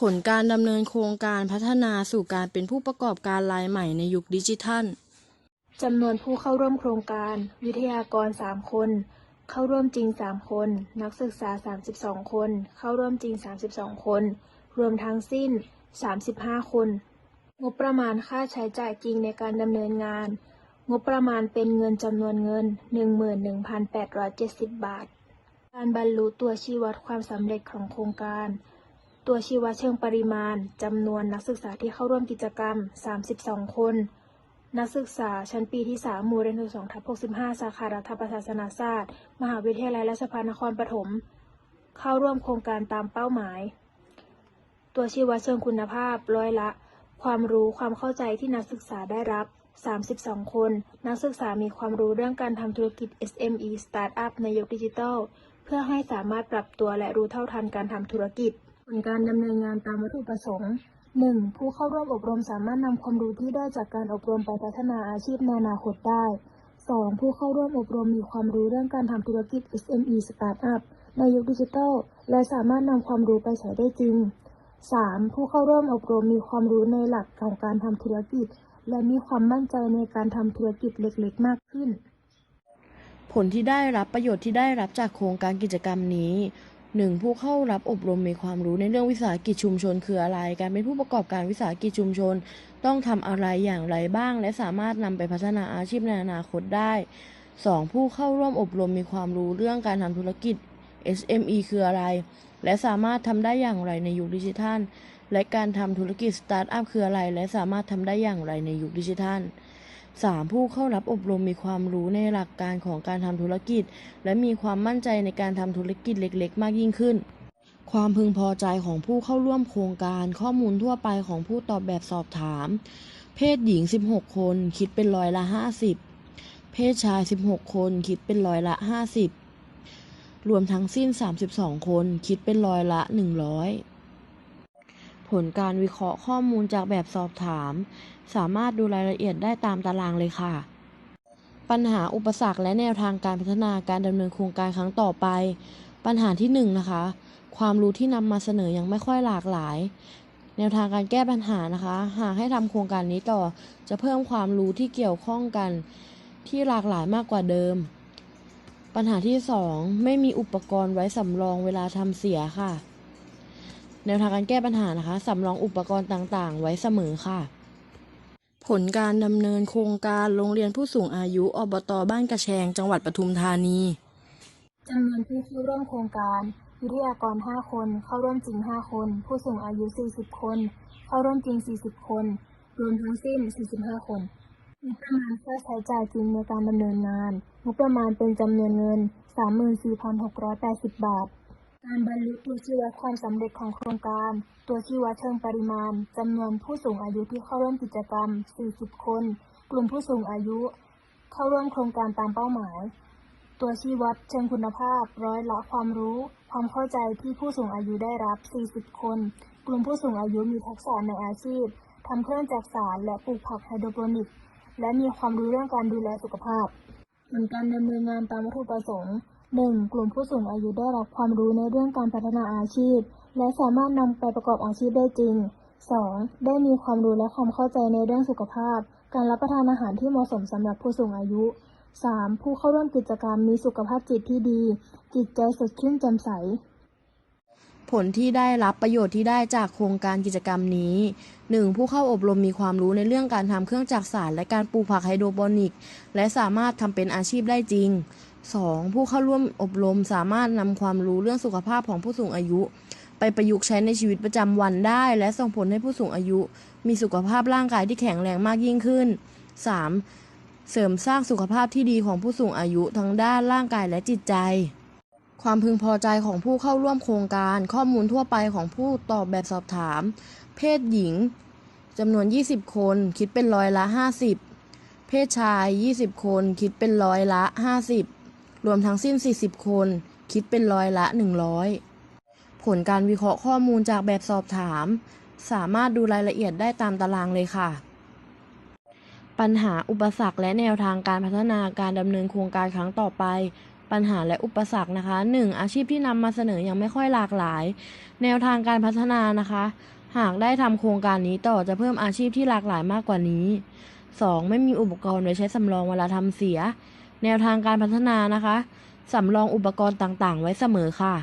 ผลการดำเนินโครงการพัฒนาสู่การเป็นผู้ประกอบการรายใหม่ในยุคดิจิทัลจำนวนผู้เข้าร่วมโครงการ วิทยากร 3 คน เข้าร่วมจริง 3 คน นักศึกษา 32 คน เข้าร่วมจริง 32 คน รวมทั้งสิ้น 35 คน งบประมาณค่าใช้จ่ายจริงในการดำเนินงาน งบประมาณเป็นเงินจำนวนเงิน 11,870 บาท การบรรลุตัวชี้วัดความสำเร็จของโครงการ ตัวชี้วัดเชิงปริมาณจำนวนนักศึกษาที่เข้าร่วมกิจกรรม 32 คน นักศึกษาชั้นปีที่ 3 มูเรนที่2ทับ65 สาขารัฐประศาสนศาสตร์ มหาวิทยาลัยราชภัฏนครปฐม เข้าร่วมโครงการตามเป้าหมาย ตัวชี้วัดเชิงคุณภาพร้อยละ ความรู้ความเข้าใจที่นักศึกษาได้รับ 32 คน นักศึกษามีความรู้เรื่องการทำธุรกิจ SME Startup ในยุคดิจิทัล เพื่อให้สามารถปรับตัวและรู้เท่าทันการทำธุรกิจ ลการดำเนินงานตามวัตถุประสงค์ 1. ผู้เข้าร่วมอบรมสามารถนำความรู้ที่ได้จากการอบรมไปพัฒนาอาชีพในอนาคตได้ 2. ผู้เข้าร่วมอบรมมีความรู้เรื่องการทำธุรกิจ SME Startup ในยุคดิจิทัล และสามารถนำความรู้ไปใช้ได้จริง 3. ผู้เข้าร่วมอบรมมีความรู้ในหลักของการทำธุรกิจ และมีความมั่นใจในการทำธุรกิจเล็กๆ มากขึ้น ผลที่ได้รับประโยชน์ที่ได้รับจากโครงการกิจกรรมนี้ 1. ผู้เข้ารับอบรมมีความรู้ในเรื่องวิสาหกิจชุมชนคืออะไร การเป็นผู้ประกอบการวิสาหกิจชุมชน ต้องทำอะไรอย่างไรบ้าง และสามารถนำไปพัฒนาอาชีพในอนาคตได้ 2. ผู้เข้าร่วมอบรมมีความรู้เรื่องการทำธุรกิจ SME คืออะไร และสามารถทำได้อย่างไรในยุคดิจิทัล และการทำธุรกิจสตาร์ทอัพคืออะไร และสามารถทำได้อย่างไรในยุคดิจิทัล 3. ผู้เข้ารับอบรมมีความรู้ในหลักการของการทำธุรกิจ และมีความมั่นใจในการทำธุรกิจเล็ก ๆ มากยิ่งขึ้น ความพึงพอใจของผู้เข้าร่วมโครงการข้อมูลทั่วไปของผู้ตอบแบบสอบถาม เพศหญิง 16 คนคิดเป็นร้อยละ 50 เพศชาย 16 คนคิดเป็นร้อยละ 50 รวมทั้งสิ้น 32 คนคิดเป็นร้อยละ 100 ผลการวิเคราะห์ข้อมูลจากแบบสอบถาม สามารถดูรายละเอียดได้ตามตารางเลยค่ะ ปัญหาอุปสรรคและแนวทางการพัฒนาการดำเนินโครงการครั้งต่อไป ปัญหาที่1นงนะคะ ความรู้ที่นำมาเสนอยังไม่ค่อยหลากหลาย แนวทางการแก้ปัญหานะคะ หากให้ทำโครงการนี้ต่อ จะเพิ่มความรู้ที่เกี่ยวข้องกันที่หลากหลายมากกว่าเดิม ปัญหาที่ 2 ไม่มีอุปกรณ์ไว้สำรองเวลาทำเสียค่ะ แนวทางการแก้ปัญหานะคะสำรองอุปกรณ์ต่างๆ ไว้เสมอค่ะ ผลการดำเนินโครงการโรงเรียนผู้สูงอายุอบตบ้านกระแชง จังหวัดปทุมธานีจำนวนผู้เข้าร่วมโครงการวิทยากร 5 คน เข้าร่วมจริง 5 คน ผู้สูงอายุ 40 คน เข้าร่วมจริง 40 คน รวมทั้งสิ้น 45 คนงบประมาณค่าใช้จ่ายจริงในการดำเนินงานงบประมาณเป็นจำนวนเงิน 34,680 บาท การบรรลุตัวชี้วัดความสำเร็จของโครงการ ตัวชี้วัดเชิงปริมาณจำนวนผู้สูงอายุที่เข้าร่วมกิจกรรม 40 คน กลุ่มผู้สูงอายุ เข้าร่วมโครงการตามเป้าหมาย ตัวชี้วัดเชิงคุณภาพ ร้อยละความรู้ ความเข้าใจที่ผู้สูงอายุได้รับ 40 คน กลุ่มผู้สูงอายุมีทักษะในอาชีพทำเครื่องจักสารและปลูกผักไฮโดรโปนิกและมีความรู้เรื่องการดูแลสุขภาพผลการดำเนินงานตามวัตถุประสงค์ 1. กลุ่มผู้สูงอายุได้รับความรู้ในเรื่องการพัฒนาอาชีพ และสามารถนำไปประกอบอาชีพได้จริง 2. ได้มีความรู้และความเข้าใจในเรื่องสุขภาพ การรับประทานอาหารที่เหมาะสมสำหรับผู้สูงอายุ 3. ผู้เข้าร่วมกิจกรรมมีสุขภาพจิตที่ดี จิตใจสดชื่นแจ่มใส ผลที่ได้รับประโยชน์ที่ได้จากโครงการกิจกรรมนี้ 1. ผู้เข้าอบรมมีความรู้ในเรื่องการทำเครื่องจักรสารและการปลูกผักไฮโดรโปนิก และสามารถทำเป็นอาชีพได้จริง 2. ผู้เข้าร่วมอบรมสามารถนำความรู้เรื่องสุขภาพของผู้สูงอายุ ไปประยุกต์ใช้ในชีวิตประจำวันได้ และส่งผลให้ผู้สูงอายุ มีสุขภาพร่างกายที่แข็งแรงมากยิ่งขึ้น 3. เสริมสร้างสุขภาพที่ดีของผู้สูงอายุทั้งด้านร่างกายและจิตใจ ความพึงพอใจของผู้เข้าร่วมโครงการ ข้อมูลทั่วไปของผู้ตอบแบบสอบถาม เพศหญิงจำนวน 20 คน คิดเป็นร้อยละ 50 เพศชาย 20 คน คิดเป็นร้อยละ 50 รวมทั้งสิ้น 40 คน คิดเป็นร้อยละ 100 ผลการวิเคราะห์ข้อมูลจากแบบสอบถาม สามารถดูรายละเอียดได้ตามตารางเลยค่ะ ปัญหาอุปสรรคและแนวทางการพัฒนาการดำเนินโครงการครั้งต่อไปปัญหาและอุปสรรคนะคะ 1. อาชีพที่นำมาเสนอยังไม่ค่อยหลากหลาย แนวทางการพัฒนานะคะ หากได้ทำโครงการนี้ต่อจะเพิ่มอาชีพที่หลากหลายมากกว่านี้ 2. ไม่มีอุปกรณ์ไว้ใช้สำรองเวลาทำเสีย แนวทางการพัฒนานะคะ สำรองอุปกรณ์ต่างๆ ไว้เสมอค่ะ